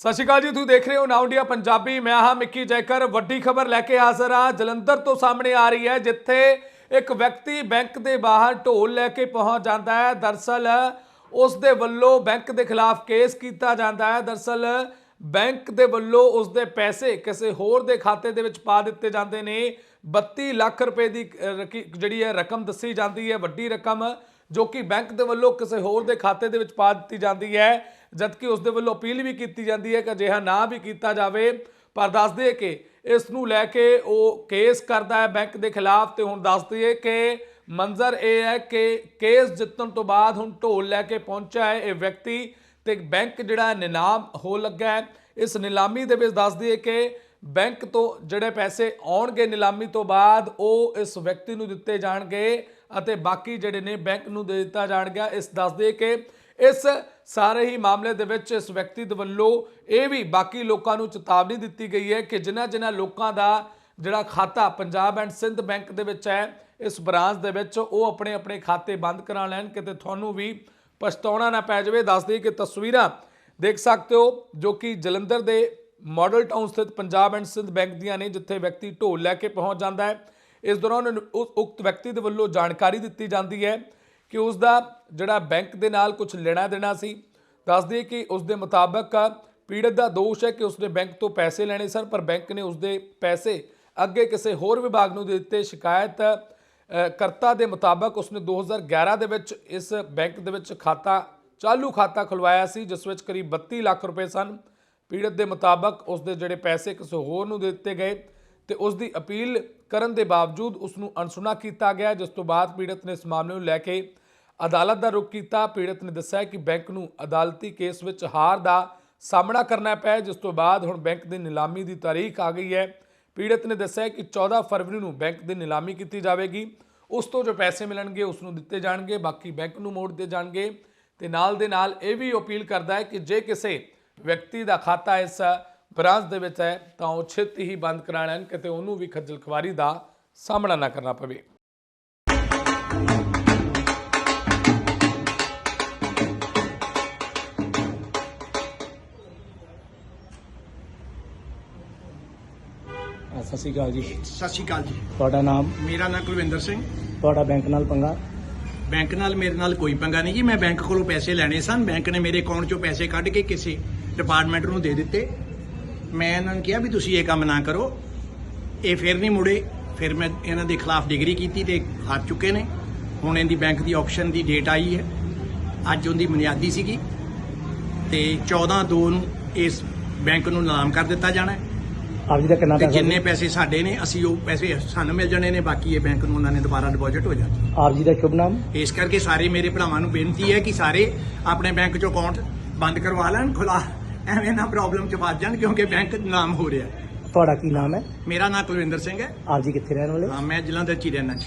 ਸਤਿ ਸ਼੍ਰੀ ਅਕਾਲ ਜੀ, ਤੁਸੀਂ ਦੇਖ ਰਹੇ ਹੋ ਨਾਉ ਇੰਡੀਆ ਪੰਜਾਬੀ। ਮੈਂ ਹਾਂ ਮਿੱਕੀ ਜੈਕਰ। ਵੱਡੀ ਖਬਰ ਲੈ ਕੇ ਹਾਜ਼ਰ ਹਾਂ ਜਲੰਧਰ ਤੋਂ ਸਾਹਮਣੇ ਆ ਰਹੀ ਹੈ, ਜਿੱਥੇ ਇੱਕ ਵਿਅਕਤੀ ਬੈਂਕ ਦੇ ਬਾਹਰ ਢੋਲ ਲੈ ਕੇ ਪਹੁੰਚ ਜਾਂਦਾ ਹੈ। ਦਰਸਲ ਉਸ ਦੇ ਵੱਲੋਂ ਬੈਂਕ ਦੇ ਖਿਲਾਫ ਕੇਸ ਕੀਤਾ ਜਾਂਦਾ ਹੈ। ਦਰਸਲ ਬੈਂਕ ਦੇ ਵੱਲੋਂ ਉਸ ਦੇ ਪੈਸੇ ਕਿਸੇ ਹੋਰ ਦੇ ਖਾਤੇ ਦੇ ਵਿੱਚ ਪਾ ਦਿੱਤੇ ਜਾਂਦੇ ਨੇ। 32 ਲੱਖ ਰੁਪਏ ਦੀ ਰਕੀ- ਜਿਹੜੀ ਹੈ, ਰਕਮ ਦੱਸੀ ਜਾਂਦੀ ਹੈ। ਵੱਡੀ ਰਕਮ ਜੋ ਕਿ ਬੈਂਕ ਦੇ ਵੱਲੋਂ ਕਿਸੇ ਹੋਰ ਦੇ ਖਾਤੇ ਦੇ ਵਿੱਚ ਪਾ ਦਿੱਤੀ ਜਾਂਦੀ ਹੈ, ਜਦਕਿ ਉਸ ਦੇ ਵੱਲੋਂ ਅਪੀਲ ਵੀ ਕੀਤੀ ਜਾਂਦੀ ਹੈ ਕਿ ਅਜਿਹਾ ਨਾ ਵੀ ਕੀਤਾ ਜਾਵੇ। ਪਰ ਦੱਸ ਦਈਏ ਕਿ ਇਸ ਨੂੰ ਲੈ ਕੇ ਉਹ ਕੇਸ ਕਰਦਾ ਹੈ ਬੈਂਕ ਦੇ ਖਿਲਾਫ ਤੇ ਹੁਣ ਦੱਸ ਦਈਏ ਕਿ ਮੰਜ਼ਰ ਇਹ ਹੈ ਕਿ ਕੇਸ ਜਿੱਤਣ ਤੋਂ ਬਾਅਦ ਹੁਣ ਢੋਲ ਲੈ ਕੇ ਪਹੁੰਚਿਆ ਹੈ ਇਹ ਵਿਅਕਤੀ ਤੇ ਬੈਂਕ ਜਿਹੜਾ ਨਿਲਾਮ ਹੋ ਲੱਗਾ ਹੈ। ਇਸ ਨਿਲਾਮੀ ਦੇ ਵਿੱਚ ਦੱਸ ਦਈਏ ਕਿ ਬੈਂਕ ਤੋਂ ਜਿਹੜੇ ਪੈਸੇ ਆਉਣਗੇ ਨਿਲਾਮੀ ਤੋਂ ਬਾਅਦ, ਉਹ ਇਸ ਵਿਅਕਤੀ ਨੂੰ ਦਿੱਤੇ ਜਾਣਗੇ ਅਤੇ ਬਾਕੀ ਜਿਹੜੇ ਨੇ ਬੈਂਕ ਨੂੰ ਦੇ ਦਿੱਤਾ ਜਾਣਗਾ। ਇਸ ਦੱਸਦੇ ਕਿ ਇਸ ਸਾਰੇ ਹੀ ਮਾਮਲੇ ਦੇ ਵਿੱਚ ਇਸ ਵਿਅਕਤੀ ਦੇ ਵੱਲੋਂ ਇਹ ਵੀ ਬਾਕੀ ਲੋਕਾਂ ਨੂੰ ਚੇਤਾਵਨੀ ਦਿੱਤੀ ਗਈ ਹੈ ਕਿ ਜਿਨ੍ਹਾਂ ਜਿਨ੍ਹਾਂ ਲੋਕਾਂ ਦਾ ਜਿਹੜਾ ਖਾਤਾ ਪੰਜਾਬ ਐਂਡ ਸਿੰਧ ਬੈਂਕ ਦੇ ਵਿੱਚ ਹੈ, ਇਸ ਬ੍ਰਾਂਚ ਦੇ ਵਿੱਚ ਉਹ ਆਪਣੇ ਆਪਣੇ ਖਾਤੇ ਬੰਦ ਕਰਾ ਲੈਣ ਕਿਤੇ ਤੁਹਾਨੂੰ ਵੀ ਪਛਤਾਉਣਾ ਨਾ ਪੈ ਜਾਵੇ। ਦੱਸ ਦੱਸਦੇ ਕਿ ਤਸਵੀਰਾਂ ਦੇਖ ਸਕਦੇ ਹੋ ਜੋ ਕਿ ਜਲੰਧਰ ਦੇ ਮਾਡਲ ਟਾਊਨ ਸਥਿਤ ਪੰਜਾਬ ਐਂਡ ਸਿੰਧ ਬੈਂਕ ਦੀਆਂ ਨੇ, ਜਿੱਥੇ ਵਿਅਕਤੀ ਢੋਲ ਲੈ ਕੇ ਪਹੁੰਚ ਜਾਂਦਾ ਹੈ। ਇਸ ਦੌਰਾਨ ਉਕਤ ਵਿਅਕਤੀ ਦੇ ਵੱਲੋਂ ਜਾਣਕਾਰੀ ਦਿੱਤੀ ਜਾਂਦੀ ਹੈ ਕਿ ਉਸ ਦਾ ਜਿਹੜਾ ਬੈਂਕ ਦੇ ਨਾਲ ਕੁਝ ਲੈਣਾ ਦੇਣਾ ਸੀ। ਦੱਸਦੇ ਕਿ ਉਸ ਦੇ ਮੁਤਾਬਕ ਪੀੜਤ ਦਾ ਦੋਸ਼ ਹੈ ਕਿ ਉਸਨੇ ਬੈਂਕ ਤੋਂ ਪੈਸੇ ਲੈਣੇ ਸਨ, ਪਰ ਬੈਂਕ ਨੇ ਉਸਦੇ ਪੈਸੇ ਅੱਗੇ ਕਿਸੇ ਹੋਰ ਵਿਭਾਗ ਨੂੰ ਦੇ ਦਿੱਤੇ। ਸ਼ਿਕਾਇਤ ਕਰਤਾ ਦੇ ਮੁਤਾਬਕ ਉਸਨੇ 2011 ਦੇ ਵਿੱਚ ਇਸ ਬੈਂਕ ਦੇ ਵਿੱਚ ਖਾਤਾ, ਚਾਲੂ ਖਾਤਾ ਖੁਲਵਾਇਆ ਸੀ, ਜਿਸ ਵਿੱਚ ਕਰੀਬ 32 ਲੱਖ ਰੁਪਏ ਸਨ। ਪੀੜਤ ਦੇ ਮੁਤਾਬਕ ਉਸ ਦੇ ਜਿਹੜੇ ਪੈਸੇ ਕਿਸੇ ਹੋਰ ਨੂੰ ਦੇ ਦਿੱਤੇ ਗਏ ਤੇ ਉਸ ਦੀ ਅਪੀਲ ਕਰਨ ਦੇ ਬਾਵਜੂਦ ਉਸ ਨੂੰ ਅਣਸੁਣਾ ਕੀਤਾ ਗਿਆ, ਜਿਸ ਤੋਂ ਬਾਅਦ ਪੀੜਤ ਨੇ ਇਸ ਮਾਮਲੇ ਨੂੰ ਲੈ ਕੇ ਅਦਾਲਤ ਦਾ ਰੁਖ ਕੀਤਾ। ਪੀੜਤ ਨੇ ਦੱਸਿਆ ਕਿ ਬੈਂਕ ਨੂੰ ਅਦਾਲਤੀ ਕੇਸ ਵਿੱਚ ਹਾਰ ਦਾ ਸਾਹਮਣਾ ਕਰਨਾ ਪਿਆ, ਜਿਸ ਤੋਂ ਬਾਅਦ ਹੁਣ ਬੈਂਕ ਦੀ ਨਿਲਾਮੀ ਦੀ ਤਾਰੀਖ ਆ ਗਈ ਹੈ। ਪੀੜਤ ਨੇ ਦੱਸਿਆ ਕਿ 14 ਫਰਵਰੀ ਨੂੰ ਬੈਂਕ ਦੀ ਨਿਲਾਮੀ ਕੀਤੀ ਜਾਵੇਗੀ। ਉਸ ਤੋਂ ਜੋ ਪੈਸੇ ਮਿਲਣਗੇ ਉਸ ਨੂੰ ਦਿੱਤੇ ਜਾਣਗੇ, ਬਾਕੀ ਬੈਂਕ ਨੂੰ ਮੋੜ ਦਿੱਤੇ ਜਾਣਗੇ ਤੇ ਨਾਲ ਦੇ ਨਾਲ ਇਹ ਵੀ ਅਪੀਲ ਕਰਦਾ ਹੈ ਕਿ ਜੇ ਕਿਸੇ ਵਿਅਕਤੀ ਦਾ ਖਾਤਾ ਇਸ ਬ੍ਰਾਂਚ ਦੇ ਵਿੱਚ ਹੈ ਤਾਂ ਉਹ ਛੇਤੀ ਹੀ ਬੰਦ ਕਰਾ ਲੈਣ ਕਿਤੇ ਉਹਨੂੰ ਵੀ ਖੱਜਲ ਖਵਾਰੀ ਦਾ ਸਾਹਮਣਾ ਨਾ ਕਰਨਾ ਪਵੇ। ਸਤਿ ਸ਼੍ਰੀ ਅਕਾਲ ਜੀ। ਸਤਿ ਸ਼੍ਰੀ ਅਕਾਲ ਜੀ। ਤੁਹਾਡਾ ਨਾਮ? ਮੇਰਾ ਨਾਮ ਕੁਲਵਿੰਦਰ ਸਿੰਘ। ਤੁਹਾਡਾ ਬੈਂਕ ਨਾਲ ਪੰਗਾ? ਬੈਂਕ ਨਾਲ ਮੇਰੇ ਨਾਲ ਕੋਈ ਪੰਗਾ ਨਹੀਂ ਜੀ ਮੈਂ ਬੈਂਕ ਕੋਲੋਂ ਪੈਸੇ ਲੈਣੇ ਸਨ। ਬੈਂਕ ਨੇ ਮੇਰੇ ਅਕਾਊਂਟ 'ਚੋਂ ਪੈਸੇ ਕੱਢ ਕੇ ਕਿਸੇ ਡਿਪਾਰਟਮੈਂਟ ਨੂੰ ਦੇ ਦਿੱਤੇ। ਮੈਂ ਇਹਨਾਂ ਨੂੰ ਕਿਹਾ ਵੀ ਤੁਸੀਂ ਇਹ ਕੰਮ ਨਾ ਕਰੋ। ਇਹ ਫਿਰ ਨਹੀਂ ਮੁੜੇ। ਫਿਰ ਮੈਂ ਇਹਨਾਂ ਦੇ ਖਿਲਾਫ ਡਿਗਰੀ ਕੀਤੀ ਤੇ ਹਾਰ ਚੁੱਕੇ ਨੇ। ਹੁਣ ਇਹਦੀ ਬੈਂਕ ਦੀ ਆਕਸ਼ਨ ਦੀ ਡੇਟ ਆਈ ਹੈ। ਅੱਜ ਉਹਦੀ ਬੁਨਿਆਦੀ ਸੀਗੀ। ਤੇ 14 2 ਨੂੰ ਇਸ ਬੈਂਕ ਨੂੰ ਨਿਲਾਮ ਕਰ ਦਿੱਤਾ ਜਾਣਾ ਹੈ। ਆਪ ਜੀ ਦਾ ਕਿੰਨਾ ਪੈਸਾ? ਜਿੰਨੇ ਪੈਸੇ ਸਾਡੇ ਨੇ ਅਸੀਂ ਉਹ ਪੈਸੇ ਸਾਨੂੰ ਮਿਲ ਜਾਣੇ ਨੇ। ਬਾਕੀ ਇਹ ਬੈਂਕ ਨੂੰ ਉਹਨਾਂ ਨੇ ਦੁਬਾਰਾ ਡਿਪੋਜ਼ਿਟ ਹੋ ਜਾਣਾ। ਆਪ ਜੀ ਦਾ ਸ਼ੁਭ ਨਾਮ? ਇਸ ਕਰਕੇ ਸਾਰੇ ਮੇਰੇ ਭਰਾਵਾਂ ਨੂੰ ਬੇਨਤੀ ਹੈ ਕਿ ਸਾਰੇ ਆਪਣੇ ਬੈਂਕ ਚੋਂ ਅਕਾਊਂਟ ਬੰਦ ਕਰਵਾ ਲੈਣ ਖੁਲਾ ਐਵੇਂ ਨਾ ਪ੍ਰੋਬਲਮ ਚ ਵੱਜ ਜਾਣ ਕਿਉਂਕਿ ਬੈਂਕ ਨਾਮ ਹੋ ਰਿਹਾ। ਤੁਹਾਡਾ ਕੀ ਨਾਮ ਹੈ? ਮੇਰਾ ਨਾਮ ਕੁਲਵਿੰਦਰ ਸਿੰਘ ਹੈ। ਆਪ ਜੀ ਕਿੱਥੇ ਰਹਿਣ ਵਾਲੇ ਹਾਂ, ਮੈਂ ਜਲੰਧਰ ਚ ਹੀ ਰਹਿਣਾ ਜੀ।